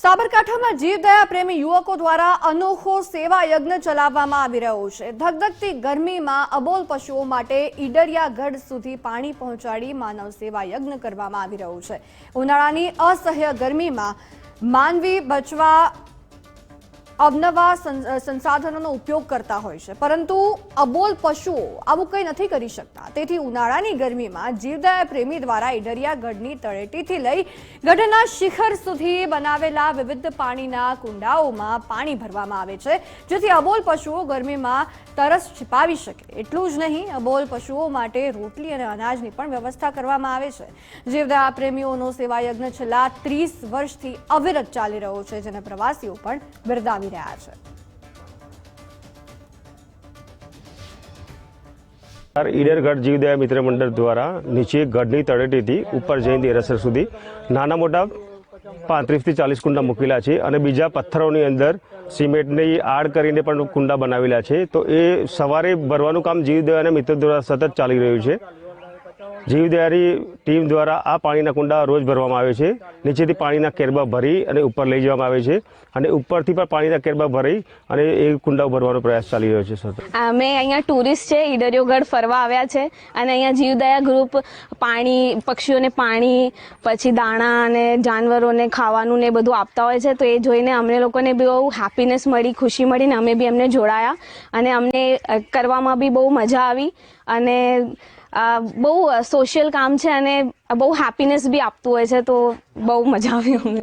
સાબરકાંઠામાં જીવદયા પ્રેમી યુવકો દ્વારા અનોખો સેવા યજ્ઞ ચલાવવામાં આવી રહ્યો છે. ધગધગતી ગરમીમાં અબોલ પશુઓ માટે ઈડરિયા ગઢ સુધી પાણી પહોંચાડી માનવ સેવા યજ્ઞ કરવામાં આવી રહ્યું છે. ઉનાળાની અસહ્ય ગરમીમાં માનવી બચવા અવનવા સંસાધનોનો ઉપયોગ કરતા હોય છે. પરંતુ અબોલ પશુઓ આવું કંઈ નથી કરી શકતા. તેથી ઉનાળાની ગરમીમાં જીવદયા પ્રેમી દ્વારા ઈડરિયા ગઢની તળેટીથી લઈ ગઢના શિખર સુધી બનાવેલા વિવિધ પાણીના કુંડાઓમાં પાણી ભરવામાં આવે છે, જેથી અબોલ પશુઓ ગરમીમાં તરસ છિપાવી શકે. એટલું જ નહીં, અબોલ પશુઓ માટે રોટલી અને અનાજની પણ વ્યવસ્થા કરવામાં આવે છે. જીવદયા પ્રેમીઓનો સેવા યજ્ઞ છેલ્લા ત્રીસ વર્ષથી અવિરત ચાલી રહ્યો છે, જેને પ્રવાસીઓ પણ બિરદાવી રહ્યા છે. સર જીવદયા મિત્ર મંડળ દ્વારા નીચે ગઢની તળેટીથી ઉપર જઈને દેરાસર સુધી નાના મોટા પાંત્રીસથી ચાલીસ કુંડા મૂકેલા છે અને બીજા પથ્થરોની અંદર સિમેન્ટની આડ કરીને પણ કુંડા બનાવેલા છે. તો એ સવારે ભરવાનું કામ જીવદયાના મિત્ર દ્વારા સતત ચાલી રહ્યું છે. જીવદયાની ટીમ દ્વારા આ પાણીના કુંડા રોજ ભરવામાં આવે છે. નીચેથી પાણીના કેરબા ભરી અને ઉપર લઈ જવામાં આવે છે અને ઉપરથી પણ પાણીના કેરબા ભરી અને એ કુંડાઓ ભરવાનો પ્રયાસ ચાલી રહ્યો છે, સર. અમે અહીંયા ટુરિસ્ટ છે ઈડરિયોગઢ ફરવા આવ્યા છે અને અહીંયા જીવદયા ગ્રુપ પાણી, પક્ષીઓને પાણી, પછી દાણા અને જાનવરોને ખાવાનું ને બધું આપતા હોય છે. તો એ જોઈને અમને લોકોને બી બહુ હેપીનેસ મળી, ખુશી મળીને અમે બી એમને જોડાયા. અને અમને કરવામાં બી બહુ મજા આવી. અને બહુ સોશિયલ કામ છે અને બહુ હેપીનેસ બી આપતું હોય છે, તો બહુ મજા આવી અમને.